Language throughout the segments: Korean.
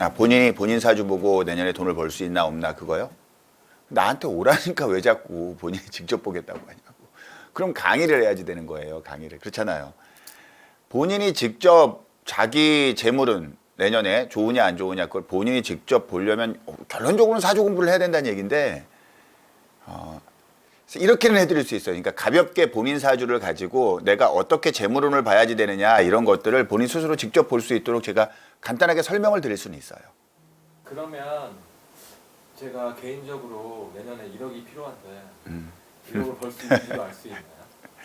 아, 본인이 본인 사주 보고 내년에 돈을 벌 수 있나 없나 그거요? 나한테 오라니까 왜 자꾸 본인이 직접 보겠다고 하냐고. 그럼 강의를 해야지 되는 거예요. 강의를. 그렇잖아요. 본인이 직접 자기 재물은 내년에 좋으냐 안 좋으냐 그걸 본인이 직접 보려면 어, 결론적으로는 사주 공부를 해야 된다는 얘기인데 어, 이렇게는 해드릴 수 있어요. 그러니까 가볍게 본인 사주를 가지고 내가 어떻게 재물운을 봐야지 되느냐 이런 것들을 본인 스스로 직접 볼 수 있도록 제가 간단하게 설명을 드릴 수는 있어요. 그러면 제가 개인적으로 내년에 1억이 필요한데 음. 1억을 벌 수 있는지도 알 수 있나요?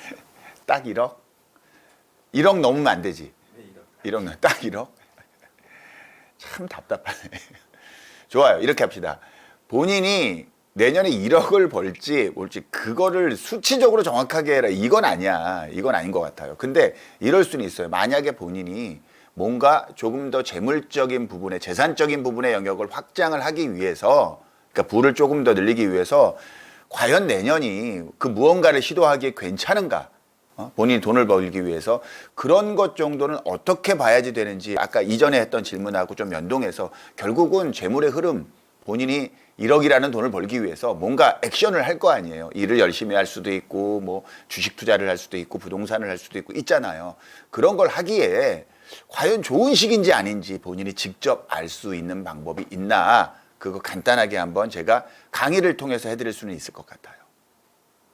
딱 1억? 1억 넘으면 안 되지. 네 1억 1억, 딱 1억? 참 답답하네. 좋아요. 이렇게 합시다. 본인이 내년에 1억을 벌지 뭘지 그거를 수치적으로 정확하게 해라. 이건 아니야. 이건 아닌 것 같아요. 근데 이럴 수는 있어요. 만약에 본인이 뭔가 조금 더 재물적인 부분에 재산적인 부분의 영역을 확장을 하기 위해서 그러니까 부를 조금 더 늘리기 위해서 과연 내년이 그 무언가를 시도하기에 괜찮은가? 어? 본인이 돈을 벌기 위해서 그런 것 정도는 어떻게 봐야지 되는지 아까 이전에 했던 질문하고 좀 연동해서 결국은 재물의 흐름 본인이 1억이라는 돈을 벌기 위해서 뭔가 액션을 할 거 아니에요. 일을 열심히 할 수도 있고 뭐 주식 투자를 할 수도 있고 부동산을 할 수도 있고 있잖아요. 그런 걸 하기에 과연 좋은 시기인지 아닌지 본인이 직접 알 수 있는 방법이 있나 그거 간단하게 한번 제가 강의를 통해서 해드릴 수는 있을 것 같아요.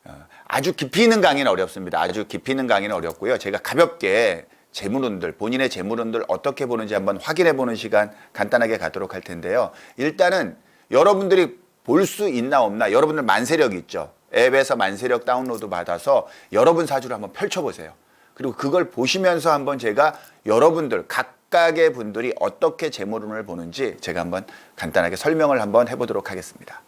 어, 아주 깊이 있는 강의는 어렵습니다. 아주 깊이 있는 강의는 어렵고요. 제가 가볍게 재물운들, 본인의 재물운들 어떻게 보는지 한번 확인해 보는 시간 간단하게 갖도록 할 텐데요. 일단은 여러분들이 볼 수 있나 없나 여러분들 만세력 있죠. 앱에서 만세력 다운로드 받아서 여러분 사주를 한번 펼쳐보세요. 그리고 그걸 보시면서 한번 제가 여러분들 각각의 분들이 어떻게 재물운을 보는지 제가 한번 간단하게 설명을 한번 해보도록 하겠습니다.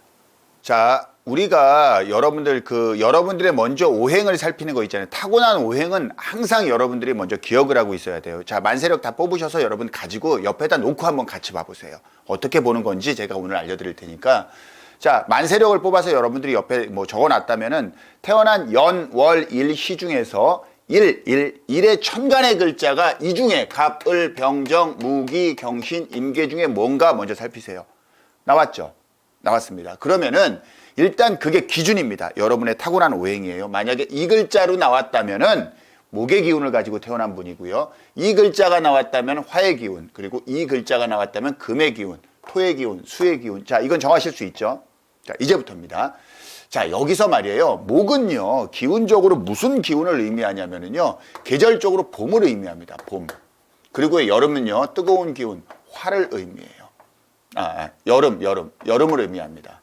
자, 우리가 여러분들 그 여러분들의 먼저 오행을 살피는 거 있잖아요. 타고난 오행은 항상 여러분들이 먼저 기억을 하고 있어야 돼요. 자, 만세력 다 뽑으셔서 여러분 가지고 옆에다 놓고 한번 같이 봐 보세요. 어떻게 보는 건지 제가 오늘 알려 드릴 테니까. 자, 만세력을 뽑아서 여러분들이 옆에 뭐 적어 놨다면은 태어난 연, 월, 일, 시 중에서 일, 일, 일의 천간의 글자가 이 중에 갑, 을, 병 정, 무기, 경신, 임계 중에 뭔가 먼저 살피세요. 나왔죠? 나왔습니다. 그러면은 일단 그게 기준입니다. 여러분의 타고난 오행이에요. 만약에 이 글자로 나왔다면은 목의 기운을 가지고 태어난 분이고요. 이 글자가 나왔다면 화의 기운, 그리고 이 글자가 나왔다면 금의 기운, 토의 기운, 수의 기운. 자, 이건 정하실 수 있죠. 자, 이제부터입니다. 자, 여기서 말이에요. 목은요, 기운적으로 무슨 기운을 의미하냐면은요, 계절적으로 봄을 의미합니다. 봄. 그리고 여름은요, 뜨거운 기운, 화를 의미해요. 아, 아, 여름, 여름, 여름을 의미합니다.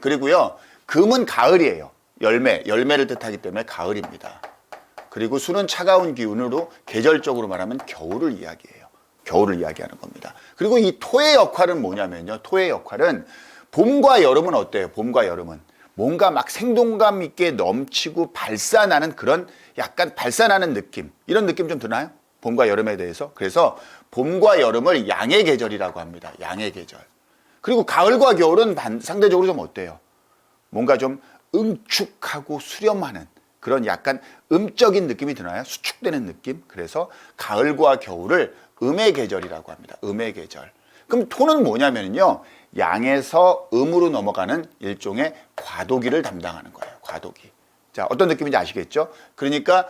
그리고요, 금은 가을이에요. 열매, 열매를 뜻하기 때문에 가을입니다. 그리고 수는 차가운 기운으로 계절적으로 말하면 겨울을 이야기해요. 겨울을 이야기하는 겁니다. 그리고 이 토의 역할은 뭐냐면요. 토의 역할은 봄과 여름은 어때요? 봄과 여름은 뭔가 막 생동감 있게 넘치고 발산하는 그런 약간 발산하는 느낌. 이런 느낌 좀 드나요? 봄과 여름에 대해서. 그래서 봄과 여름을 양의 계절이라고 합니다. 양의 계절. 그리고 가을과 겨울은 반- 상대적으로 좀 어때요? 뭔가 좀 응축하고 수렴하는 그런 약간 음적인 느낌이 드나요? 수축되는 느낌? 그래서 가을과 겨울을 음의 계절이라고 합니다. 음의 계절. 그럼 토는 뭐냐면요. 양에서 음으로 넘어가는 일종의 과도기를 담당하는 거예요. 과도기. 자, 어떤 느낌인지 아시겠죠? 그러니까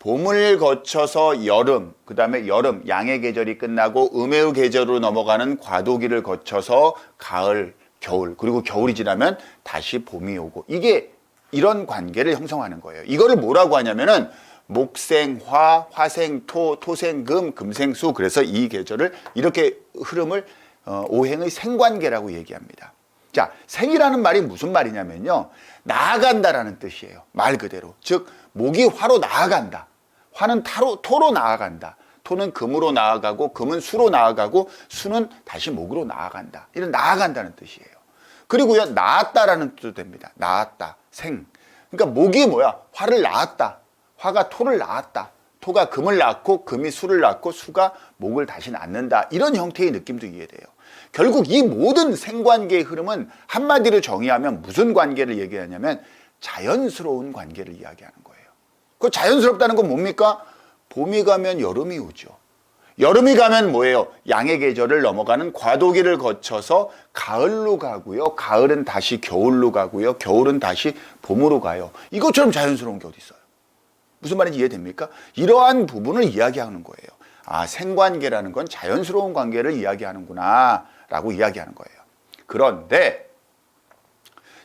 봄을 거쳐서 여름, 그 다음에 여름, 양의 계절이 끝나고 음의 계절로 넘어가는 과도기를 거쳐서 가을, 겨울, 그리고 겨울이 지나면 다시 봄이 오고 이게 이런 관계를 형성하는 거예요. 이거를 뭐라고 하냐면은 목생화, 화생토, 토생금, 금생수 그래서 이 계절을 이렇게 흐름을 어, 오행의 생관계라고 얘기합니다. 자, 생이라는 말이 무슨 말이냐면요. 나아간다라는 뜻이에요. 말 그대로. 즉, 목이 화로 나아간다. 화는 타로, 토로 나아간다. 토는 금으로 나아가고, 금은 수로 나아가고, 수는 다시 목으로 나아간다. 이런 나아간다는 뜻이에요. 그리고요, 나았다라는 뜻도 됩니다. 나았다. 생. 그러니까 목이 뭐야? 화를 낳았다. 화가 토를 낳았다. 토가 금을 낳고 금이 수를 낳고 수가 목을 다시 낳는다. 이런 형태의 느낌도 이해돼요. 결국 이 모든 생관계의 흐름은 한마디로 정의하면 무슨 관계를 얘기하냐면 자연스러운 관계를 이야기하는 거예요. 그 자연스럽다는 건 뭡니까? 봄이 가면 여름이 오죠. 여름이 가면 뭐예요? 양의 계절을 넘어가는 과도기를 거쳐서 가을로 가고요. 가을은 다시 겨울로 가고요. 겨울은 다시 봄으로 가요. 이것처럼 자연스러운 게 어디 있어요? 무슨 말인지 이해됩니까? 이러한 부분을 이야기하는 거예요. 아, 생관계라는 건 자연스러운 관계를 이야기하는구나 라고 이야기하는 거예요. 그런데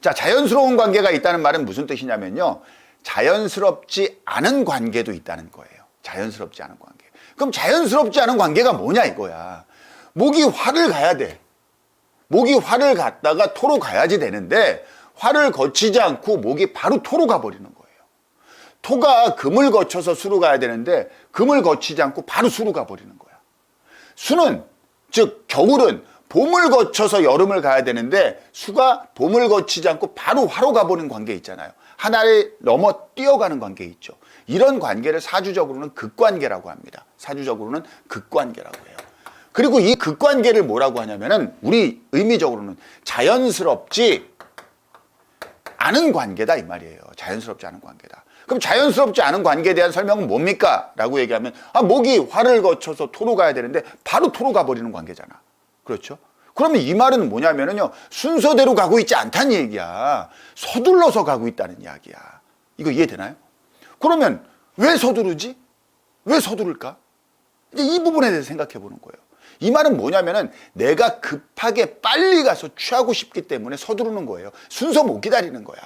자, 자연스러운 관계가 있다는 말은 무슨 뜻이냐면요. 자연스럽지 않은 관계도 있다는 거예요. 자연스럽지 않은 관계. 그럼 자연스럽지 않은 관계가 뭐냐 이거야. 목이 화를 가야 돼. 목이 화를 갔다가 토로 가야지 되는데 화를 거치지 않고 목이 바로 토로 가버리는 거예요. 토가 금을 거쳐서 수로 가야 되는데 금을 거치지 않고 바로 수로 가버리는 거야. 수는 즉 겨울은 봄을 거쳐서 여름을 가야 되는데 수가 봄을 거치지 않고 바로 화로 가보는 관계 있잖아요. 하나를 넘어 뛰어가는 관계 있죠. 이런 관계를 사주적으로는 극관계라고 합니다. 사주적으로는 극관계라고 해요. 그리고 이 극관계를 뭐라고 하냐면은 우리 의미적으로는 자연스럽지 않은 관계다 이 말이에요. 자연스럽지 않은 관계다. 그럼 자연스럽지 않은 관계에 대한 설명은 뭡니까? 라고 얘기하면 아 목이 화를 거쳐서 토로 가야 되는데 바로 토로 가버리는 관계잖아. 그렇죠? 그러면 이 말은 뭐냐면은요 순서대로 가고 있지 않다는 얘기야. 서둘러서 가고 있다는 이야기야. 이거 이해되나요? 그러면 왜 서두르지? 왜 서두를까? 이제 이 부분에 대해서 생각해 보는 거예요. 이 말은 뭐냐면은 내가 급하게 빨리 가서 취하고 싶기 때문에 서두르는 거예요. 순서 못 기다리는 거야.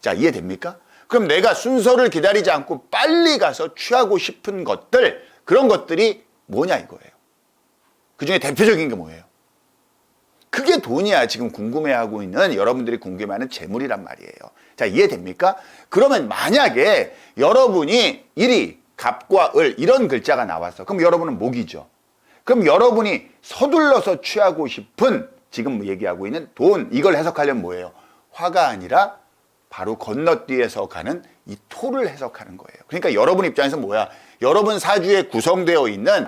자, 이해됩니까? 그럼 내가 순서를 기다리지 않고 빨리 가서 취하고 싶은 것들, 그런 것들이 뭐냐 이거예요. 그 중에 대표적인 게 뭐예요? 그게 돈이야. 지금 궁금해하고 있는 여러분들이 궁금해하는 재물이란 말이에요. 자, 이해됩니까? 그러면 만약에 여러분이 일이 갑과 을 이런 글자가 나왔어. 그럼 여러분은 목이죠. 그럼 여러분이 서둘러서 취하고 싶은 지금 얘기하고 있는 돈 이걸 해석하려면 뭐예요? 화가 아니라 바로 건너뛰어서 가는 이 토를 해석하는 거예요. 그러니까 여러분 입장에서 뭐야? 여러분 사주에 구성되어 있는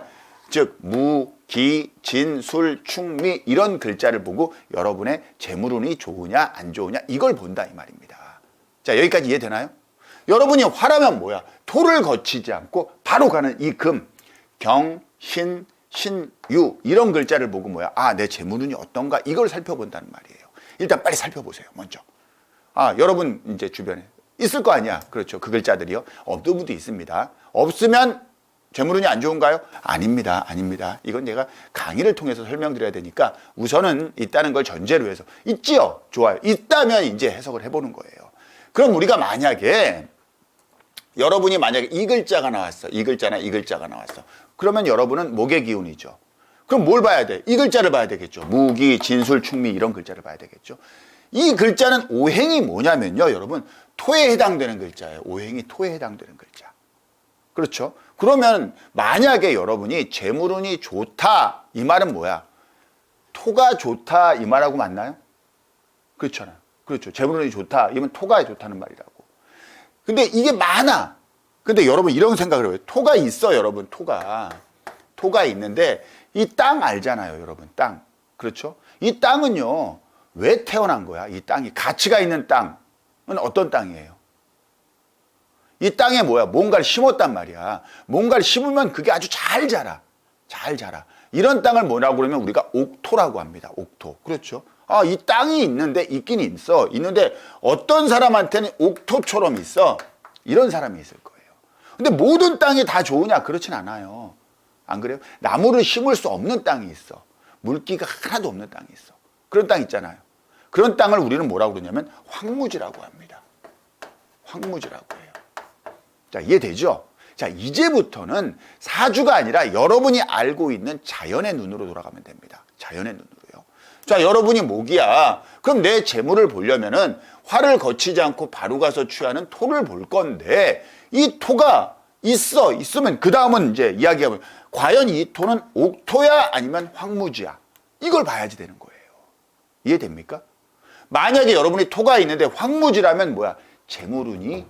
즉 무, 기, 진, 술, 충, 미 이런 글자를 보고 여러분의 재물운이 좋으냐 안 좋으냐 이걸 본다 이 말입니다. 자 여기까지 이해되나요? 여러분이 화라면 뭐야? 토를 거치지 않고 바로 가는 이 금, 경, 신, 신, 유 이런 글자를 보고 뭐야? 아 내 재물운이 어떤가 이걸 살펴본다는 말이에요. 일단 빨리 살펴보세요. 먼저. 아 여러분 이제 주변에 있을 거 아니야. 그렇죠. 그 글자들이요. 분도 있습니다. 없으면 재물운이 안 좋은가요? 아닙니다. 아닙니다. 이건 제가 강의를 통해서 설명드려야 되니까 우선은 있다는 걸 전제로 해서 있지요. 좋아요. 있다면 이제 해석을 해보는 거예요. 그럼 우리가 만약에 여러분이 만약에 이 글자가 나왔어. 이 글자나 이 글자가 나왔어. 그러면 여러분은 목의 기운이죠. 그럼 뭘 봐야 돼? 이 글자를 봐야 되겠죠. 무기, 진술, 충미 이런 글자를 봐야 되겠죠. 이 글자는 오행이 뭐냐면요, 여러분 토에 해당되는 글자예요. 오행이 토에 해당되는 글자. 그렇죠? 그러면 만약에 여러분이 재물운이 좋다 이 말은 뭐야? 토가 좋다 이 말하고 맞나요? 그렇잖아요. 그렇죠. 재물운이 좋다 이면 토가 좋다는 말이라고. 근데 이게 많아. 근데 여러분 이런 생각을 해요. 토가 있어 여러분 토가. 토가 있는데 이 땅 알잖아요 여러분 땅. 그렇죠? 이 땅은요 왜 태어난 거야? 이 땅이 가치가 있는 땅은 어떤 땅이에요? 이 땅에 뭐야? 뭔가를 심었단 말이야. 뭔가를 심으면 그게 아주 잘 자라. 잘 자라. 이런 땅을 뭐라고 그러면 우리가 옥토라고 합니다. 옥토. 그렇죠? 아, 이 땅이 있는데 있긴 있어. 있는데 어떤 사람한테는 옥토처럼 있어. 이런 사람이 있을 거예요. 근데 모든 땅이 다 좋으냐? 그렇진 않아요. 안 그래요? 나무를 심을 수 없는 땅이 있어. 물기가 하나도 없는 땅이 있어. 그런 땅 있잖아요. 그런 땅을 우리는 뭐라고 그러냐면 황무지라고 합니다. 황무지라고. 자, 이해되죠? 자, 이제부터는 사주가 아니라 여러분이 알고 있는 자연의 눈으로 돌아가면 됩니다. 자연의 눈으로요. 자, 여러분이 목이야. 그럼 내 재물을 보려면은 화를 거치지 않고 바로 가서 취하는 토를 볼 건데 이 토가 있어. 있으면 그 다음은 이제 이야기하면 과연 이 토는 옥토야 아니면 황무지야? 이걸 봐야지 되는 거예요. 이해됩니까? 만약에 여러분이 토가 있는데 황무지라면 뭐야? 재물운이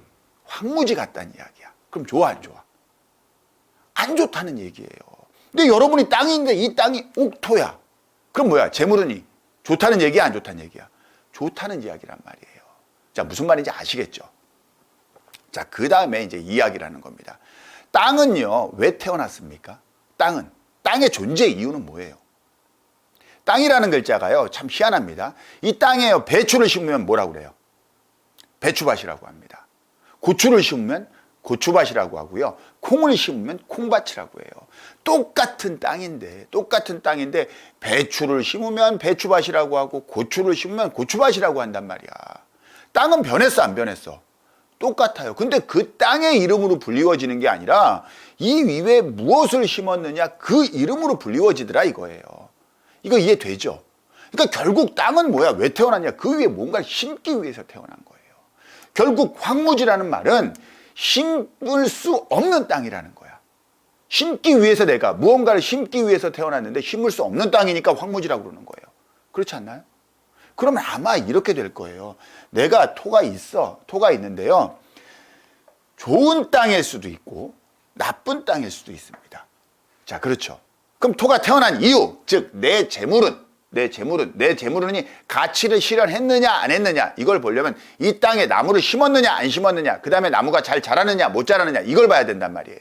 황무지 같다는 이야기야. 그럼 좋아 안 좋아? 안 좋다는 얘기예요. 근데 여러분이 땅인데 이 땅이 옥토야. 그럼 뭐야? 재물운이 좋다는 얘기야 안 좋다는 얘기야? 좋다는 이야기란 말이에요. 자 무슨 말인지 아시겠죠? 자 그 다음에 이제 이야기라는 겁니다. 땅은요 왜 태어났습니까? 땅은 땅의 존재 이유는 뭐예요? 땅이라는 글자가요 참 희한합니다. 이 땅에요 배추를 심으면 뭐라고 그래요? 배추밭이라고 합니다. 고추를 심으면 고추밭이라고 하고요. 콩을 심으면 콩밭이라고 해요. 똑같은 땅인데 똑같은 땅인데 배추를 심으면 배추밭이라고 하고 고추를 심으면 고추밭이라고 한단 말이야. 땅은 변했어 안 변했어? 똑같아요. 근데 그 땅의 이름으로 불리워지는 게 아니라 이 위에 무엇을 심었느냐 그 이름으로 불리워지더라 이거예요. 이거 이해되죠? 그러니까 결국 땅은 뭐야? 왜 태어났냐? 그 위에 뭔가를 심기 위해서 태어난 거예요. 결국 황무지라는 말은 심을 수 없는 땅이라는 거야. 심기 위해서 내가 무언가를 심기 위해서 태어났는데 심을 수 없는 땅이니까 황무지라고 그러는 거예요. 그렇지 않나요? 그러면 아마 이렇게 될 거예요. 내가 토가 있어. 토가 있는데요. 좋은 땅일 수도 있고 나쁜 땅일 수도 있습니다. 자, 그렇죠. 그럼 토가 태어난 이유, 즉 내 재물은 내 재물은 내 재물은이 가치를 실현했느냐 안 했느냐 이걸 보려면 이 땅에 나무를 심었느냐 안 심었느냐 그 다음에 나무가 잘 자라느냐 못 자라느냐 이걸 봐야 된단 말이에요.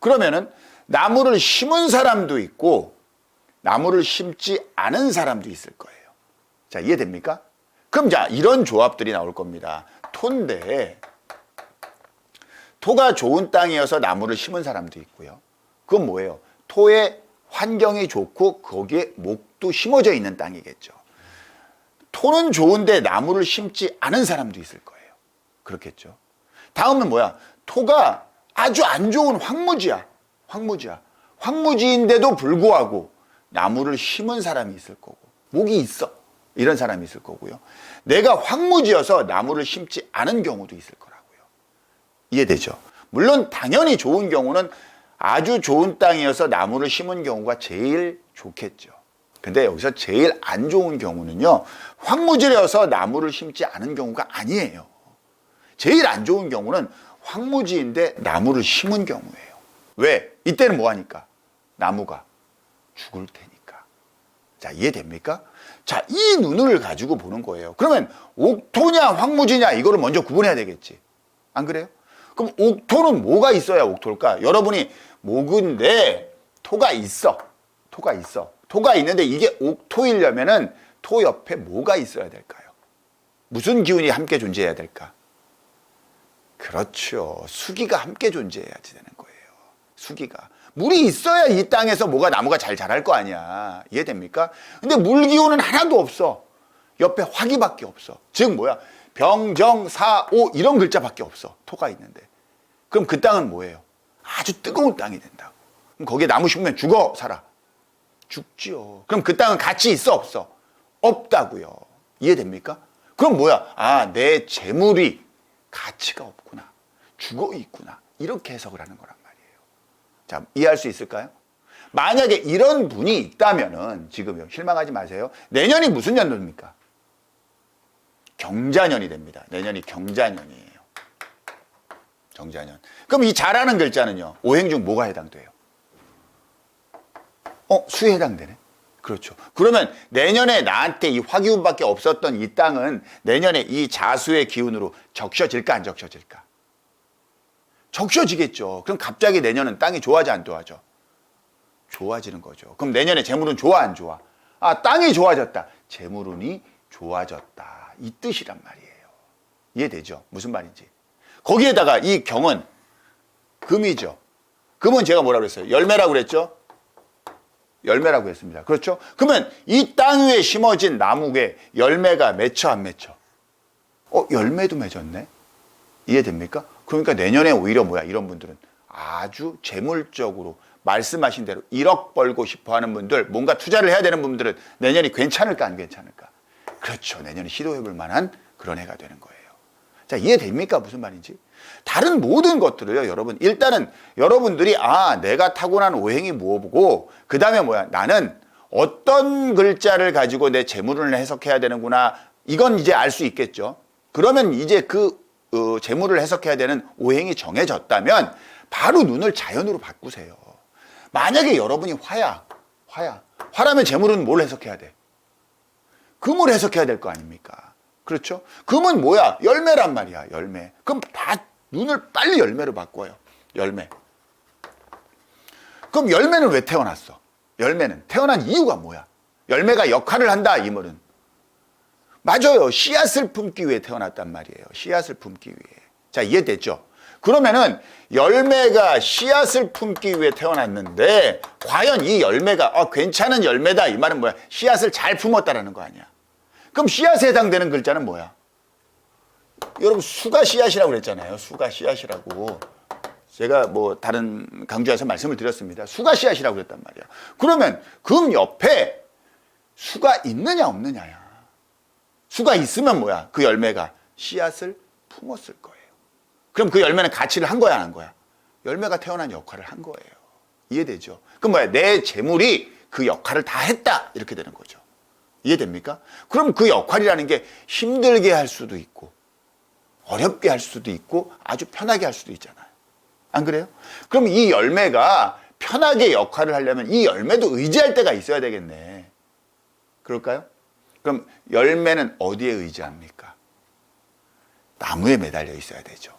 그러면은 나무를 심은 사람도 있고 나무를 심지 않은 사람도 있을 거예요. 자 이해됩니까? 그럼 자 이런 조합들이 나올 겁니다. 토인데 토가 좋은 땅이어서 나무를 심은 사람도 있고요. 그건 뭐예요? 토의 환경이 좋고 거기에 목 도 심어져 있는 땅이겠죠. 토는 좋은데 나무를 심지 않은 사람도 있을 거예요. 그렇겠죠. 다음은 뭐야? 토가 아주 안 좋은 황무지야. 황무지야. 황무지인데도 불구하고 나무를 심은 사람이 있을 거고 목이 있어. 이런 사람이 있을 거고요. 내가 황무지여서 나무를 심지 않은 경우도 있을 거라고요. 이해되죠? 물론 당연히 좋은 경우는 아주 좋은 땅이어서 나무를 심은 경우가 제일 좋겠죠. 근데 여기서 제일 안 좋은 경우는요, 황무지여서 나무를 심지 않은 경우가 아니에요. 제일 안 좋은 경우는 황무지인데 나무를 심은 경우예요. 왜? 이때는 뭐 하니까? 나무가 죽을 테니까. 자, 이해됩니까? 자, 이 눈을 가지고 보는 거예요. 그러면 옥토냐 황무지냐 이거를 먼저 구분해야 되겠지. 안 그래요? 그럼 옥토는 뭐가 있어야 옥토일까? 여러분이 목인데 토가 있어. 토가 있어. 토가 있는데 이게 옥토이려면은 토 옆에 뭐가 있어야 될까요? 무슨 기운이 함께 존재해야 될까? 그렇죠. 수기가 함께 존재해야지 되는 거예요. 수기가. 물이 있어야 이 땅에서 뭐가 나무가 잘 자랄 거 아니야. 이해됩니까? 근데 물 기운은 하나도 없어. 옆에 화기밖에 없어. 즉 뭐야? 병정사오 이런 글자밖에 없어. 토가 있는데. 그럼 그 땅은 뭐예요? 아주 뜨거운 땅이 된다고. 그럼 거기에 나무 심으면 죽어 살아. 죽지요. 그럼 그 땅은 가치 있어 없어? 없다고요. 이해됩니까? 그럼 뭐야? 아, 내 재물이 가치가 없구나. 죽어 있구나. 이렇게 해석을 하는 거란 말이에요. 자, 이해할 수 있을까요? 만약에 이런 분이 있다면은 지금요. 실망하지 마세요. 내년이 무슨 연도입니까? 경자년이 됩니다. 내년이 경자년이에요. 경자년. 그럼 이 잘하는 글자는요. 오행 중 뭐가 해당돼요? 어, 수에 해당되네. 그렇죠. 그러면 내년에 나한테 이 화기운밖에 없었던 이 땅은 내년에 이 자수의 기운으로 적셔질까 안 적셔질까? 적셔지겠죠. 그럼 갑자기 내년은 땅이 좋아져 안 좋아져? 좋아지는 거죠. 그럼 내년에 재물은 좋아 안 좋아? 아, 땅이 좋아졌다. 재물운이 좋아졌다. 이 뜻이란 말이에요. 이해되죠? 무슨 말인지. 거기에다가 이 경은 금이죠. 금은 제가 뭐라고 그랬어요? 열매라고 그랬죠? 열매라고 했습니다. 그렇죠? 그러면 이 땅 위에 심어진 나무에 열매가 맺혀 안 맺혀? 어, 열매도 맺었네? 이해됩니까? 그러니까 내년에 오히려 뭐야? 이런 분들은 아주 재물적으로 말씀하신 대로 1억 벌고 싶어 하는 분들, 뭔가 투자를 해야 되는 분들은 내년이 괜찮을까 안 괜찮을까? 그렇죠. 내년에 시도해 볼 만한 그런 해가 되는 거예요. 자, 이해됩니까? 무슨 말인지? 다른 모든 것들을요, 여러분. 일단은 여러분들이, 아, 내가 타고난 오행이 뭐고, 그 다음에 뭐야? 나는 어떤 글자를 가지고 내 재물을 해석해야 되는구나. 이건 이제 알 수 있겠죠. 그러면 이제 그, 어, 재물을 해석해야 되는 오행이 정해졌다면, 바로 눈을 자연으로 바꾸세요. 만약에 여러분이 화야, 화야. 화라면 재물은 뭘 해석해야 돼? 금을 해석해야 될 거 아닙니까? 그렇죠? 금은 뭐야? 열매란 말이야, 열매. 그럼 다 눈을 빨리 열매로 바꿔요. 열매. 그럼 열매는 왜 태어났어? 열매는 태어난 이유가 뭐야? 열매가 역할을 한다 이 말은 맞아요. 씨앗을 품기 위해 태어났단 말이에요. 씨앗을 품기 위해. 자, 이해됐죠? 그러면은 열매가 씨앗을 품기 위해 태어났는데 과연 이 열매가 어, 괜찮은 열매다 이 말은 뭐야? 씨앗을 잘 품었다라는 거 아니야. 그럼 씨앗에 해당되는 글자는 뭐야? 여러분 수가 씨앗이라고 그랬잖아요. 수가 씨앗이라고. 제가 뭐 다른 강좌에서 말씀을 드렸습니다. 수가 씨앗이라고 그랬단 말이야. 그러면 금 옆에 수가 있느냐 없느냐야. 수가 있으면 뭐야? 그 열매가 씨앗을 품었을 거예요. 그럼 그 열매는 가치를 한 거야, 안 한 거야? 열매가 태어난 역할을 한 거예요. 이해되죠? 그럼 뭐야? 내 재물이 그 역할을 다 했다. 이렇게 되는 거죠. 이해됩니까? 그럼 그 역할이라는 게 힘들게 할 수도 있고, 어렵게 할 수도 있고, 아주 편하게 할 수도 있잖아요. 안 그래요? 그럼 이 열매가 편하게 역할을 하려면 이 열매도 의지할 때가 있어야 되겠네. 그럴까요? 그럼 열매는 어디에 의지합니까? 나무에 매달려 있어야 되죠.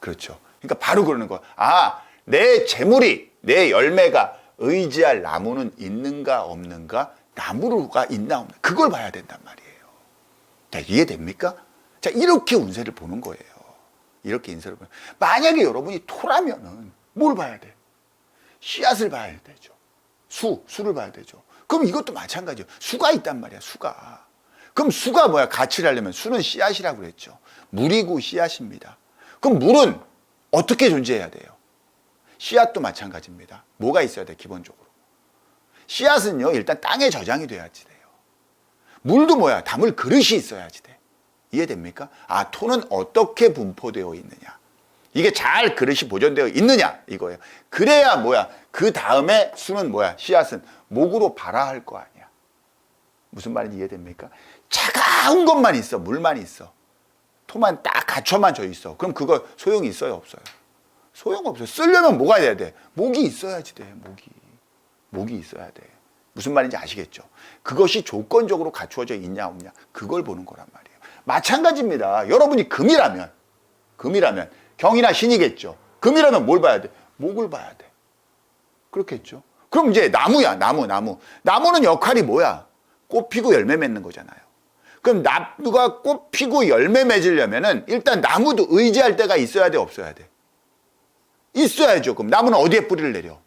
그렇죠. 그러니까 바로 그러는 거야. 아, 내 재물이, 내 열매가 의지할 나무는 있는가 없는가? 나무가 있나 없나? 그걸 봐야 된단 말이에요. 자, 이해됩니까? 자, 이렇게 운세를 보는 거예요. 이렇게 인세를 보는. 만약에 여러분이 토라면은 뭘 봐야 돼? 씨앗을 봐야 되죠. 수, 수를 봐야 되죠. 그럼 이것도 마찬가지예요. 수가 있단 말이야, 수가. 그럼 수가 뭐야? 가치를 하려면 수는 씨앗이라고 그랬죠. 물이고 씨앗입니다. 그럼 물은 어떻게 존재해야 돼요? 씨앗도 마찬가지입니다. 뭐가 있어야 돼, 기본적으로? 씨앗은요, 일단 땅에 저장이 돼야지 돼요. 물도 뭐야? 담을 그릇이 있어야지 돼. 이해됩니까? 아, 토는 어떻게 분포되어 있느냐. 이게 잘 그릇이 보존되어 있느냐, 이거예요. 그래야 뭐야? 그 다음에 수는 뭐야? 씨앗은 목으로 발화할 거 아니야. 무슨 말인지 이해됩니까? 차가운 것만 있어, 물만 있어. 토만 딱 갖춰만 져 있어. 그럼 그거 소용이 있어요, 없어요? 소용없어요. 쓰려면 뭐가 돼야 돼? 목이 있어야지 돼, 목이. 목이 있어야 돼. 무슨 말인지 아시겠죠? 그것이 조건적으로 갖추어져 있냐, 없냐. 그걸 보는 거란 말이에요. 마찬가지입니다. 여러분이 금이라면, 금이라면, 경이나 신이겠죠. 금이라면 뭘 봐야 돼? 목을 봐야 돼. 그렇겠죠. 그럼 이제 나무야, 나무, 나무. 나무는 역할이 뭐야? 꽃 피고 열매 맺는 거잖아요. 그럼 나무가 꽃 피고 열매 맺으려면은 일단 나무도 의지할 때가 있어야 돼, 없어야 돼? 있어야죠. 그럼 나무는 어디에 뿌리를 내려?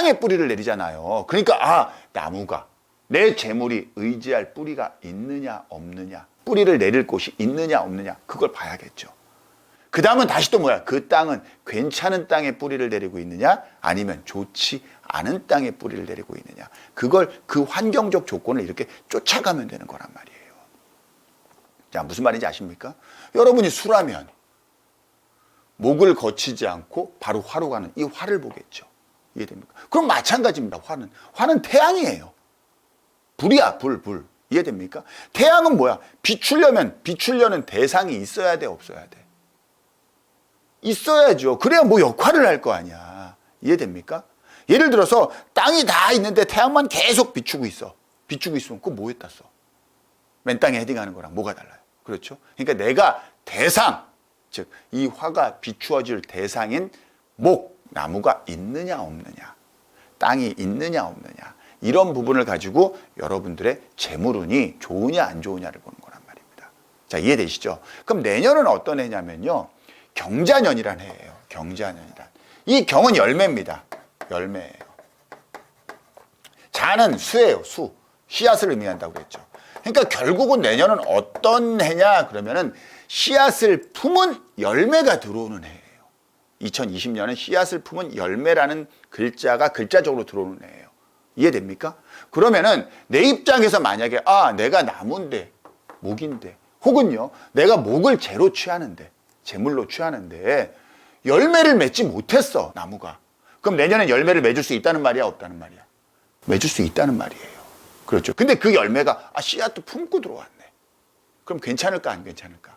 땅에 뿌리를 내리잖아요. 그러니까 아, 나무가 내 재물이 의지할 뿌리가 있느냐, 없느냐. 뿌리를 내릴 곳이 있느냐, 없느냐. 그걸 봐야겠죠. 그 다음은 다시 또 뭐야? 그 땅은 괜찮은 땅에 뿌리를 내리고 있느냐? 아니면 좋지 않은 땅에 뿌리를 내리고 있느냐? 그걸 그 환경적 조건을 이렇게 쫓아가면 되는 거란 말이에요. 자, 무슨 말인지 아십니까? 여러분이 수라면 목을 거치지 않고 바로 화로 가는 이 화를 보겠죠. 이해됩니까? 그럼 마찬가지입니다. 화는. 화는 태양이에요. 불이야, 불, 불. 이해됩니까? 태양은 뭐야? 비추려면, 비추려는 대상이 있어야 돼, 없어야 돼? 있어야죠. 그래야 뭐 역할을 할 거 아니야. 이해됩니까? 예를 들어서 땅이 다 있는데 태양만 계속 비추고 있어. 비추고 있으면 그거 뭐에 땄어? 맨 땅에 헤딩하는 거랑 뭐가 달라요? 그렇죠? 그러니까 내가 대상, 즉 이 화가 비추어질 대상인 목, 나무가 있느냐 없느냐, 땅이 있느냐 없느냐 이런 부분을 가지고 여러분들의 재물운이 좋으냐 안 좋으냐를 보는 거란 말입니다. 자 이해되시죠? 그럼 내년은 어떤 해냐면요. 경자년이란 해예요. 경자년이란. 이 경은 열매입니다. 열매예요. 자는 수예요. 수. 씨앗을 의미한다고 그랬죠. 그러니까 결국은 내년은 어떤 해냐 그러면은 씨앗을 품은 열매가 들어오는 해예요. 2020년은 씨앗을 품은 열매라는 글자가 글자적으로 들어오는 해예요. 이해됩니까? 그러면은 내 입장에서 만약에 아 내가 나무인데 목인데 혹은요 내가 목을 재로 취하는데 재물로 취하는데 열매를 맺지 못했어 나무가. 그럼 내년엔 열매를 맺을 수 있다는 말이야 없다는 말이야? 맺을 수 있다는 말이에요. 그렇죠. 근데 그 열매가 아 씨앗도 품고 들어왔네. 그럼 괜찮을까 안 괜찮을까?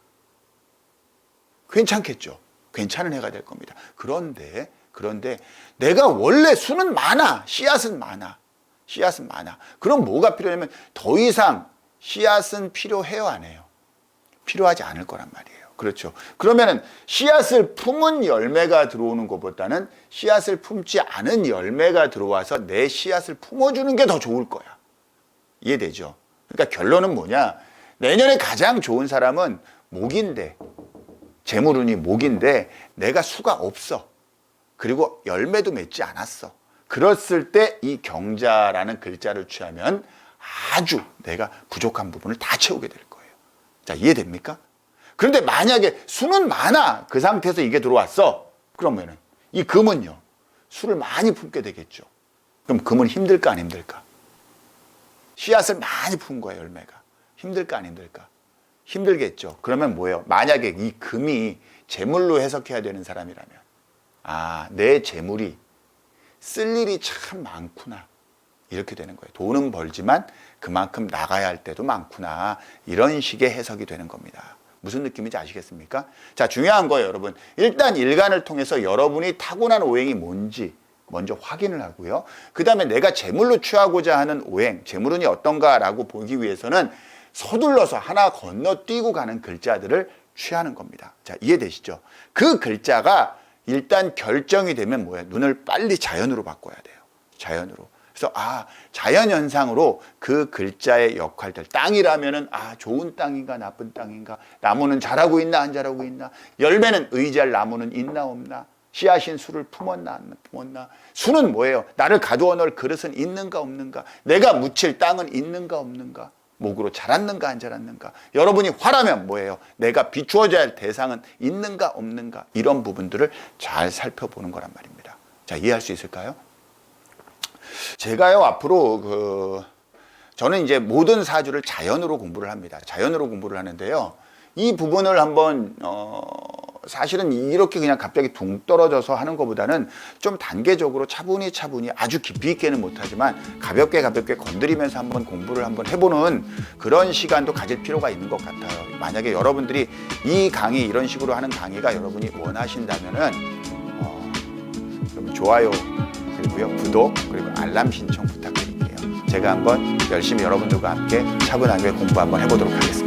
괜찮겠죠 괜찮은 해가 될 겁니다 그런데 그런데 내가 원래 수는 많아 씨앗은 많아 씨앗은 많아 그럼 뭐가 필요하냐면 더 이상 씨앗은 필요해요 안 해요 필요하지 않을 거란 말이에요 그렇죠. 그러면은 씨앗을 품은 열매가 들어오는 것보다는 씨앗을 품지 않은 열매가 들어와서 내 씨앗을 품어주는 게 더 좋을 거야. 이해되죠? 그러니까 결론은 뭐냐? 내년에 가장 좋은 사람은 목인데, 재물운이 목인데, 내가 수가 없어. 그리고 열매도 맺지 않았어. 그랬을 때 이 경자라는 글자를 취하면 아주 내가 부족한 부분을 다 채우게 될 거예요. 자, 이해됩니까? 그런데 만약에 수는 많아. 그 상태에서 이게 들어왔어. 그러면은 이 금은요. 수를 많이 품게 되겠죠. 그럼 금은 힘들까 안 힘들까? 씨앗을 많이 푼 거야, 열매가. 힘들까 안 힘들까? 힘들겠죠. 그러면 뭐예요? 만약에 이 금이 재물로 해석해야 되는 사람이라면 아, 내 재물이 쓸 일이 참 많구나. 이렇게 되는 거예요. 돈은 벌지만 그만큼 나가야 할 때도 많구나. 이런 식의 해석이 되는 겁니다. 무슨 느낌인지 아시겠습니까? 자, 중요한 거예요, 여러분. 일단 일간을 통해서 여러분이 타고난 오행이 뭔지 먼저 확인을 하고요. 그 다음에 내가 재물로 취하고자 하는 오행, 재물운이 어떤가라고 보기 위해서는 서둘러서 하나 건너뛰고 가는 글자들을 취하는 겁니다. 자, 이해되시죠? 그 글자가 일단 결정이 되면 뭐예요? 눈을 빨리 자연으로 바꿔야 돼요. 자연으로. 그래서 아 자연 현상으로 그 글자의 역할들 땅이라면은 아 좋은 땅인가 나쁜 땅인가 나무는 자라고 있나 안 자라고 있나 열매는 의지할 나무는 있나 없나 씨앗인 수를 품었나 안 품었나 수는 뭐예요 나를 가두어 놓을 그릇은 있는가 없는가 내가 묻힐 땅은 있는가 없는가 목으로 자랐는가 안 자랐는가 여러분이 화라면 뭐예요 내가 비추어져야 할 대상은 있는가 없는가 이런 부분들을 잘 살펴보는 거란 말입니다 자 이해할 수 있을까요? 제가요 앞으로 그 저는 이제 모든 사주를 자연으로 공부를 합니다. 자연으로 공부를 하는데요. 이 부분을 한번 어 사실은 이렇게 그냥 갑자기 둥 떨어져서 하는 것보다는 좀 단계적으로 차분히 차분히 아주 깊이 있게는 못하지만 가볍게 가볍게 건드리면서 한번 공부를 한번 해보는 그런 시간도 가질 필요가 있는 것 같아요. 만약에 여러분들이 이 강의 이런 식으로 하는 강의가 여러분이 원하신다면은 어, 그럼 좋아요 그리고요 구독 그리고 알람 신청 부탁드릴게요. 제가 한번 열심히 여러분들과 함께 차분하게 공부 한번 해보도록 하겠습니다.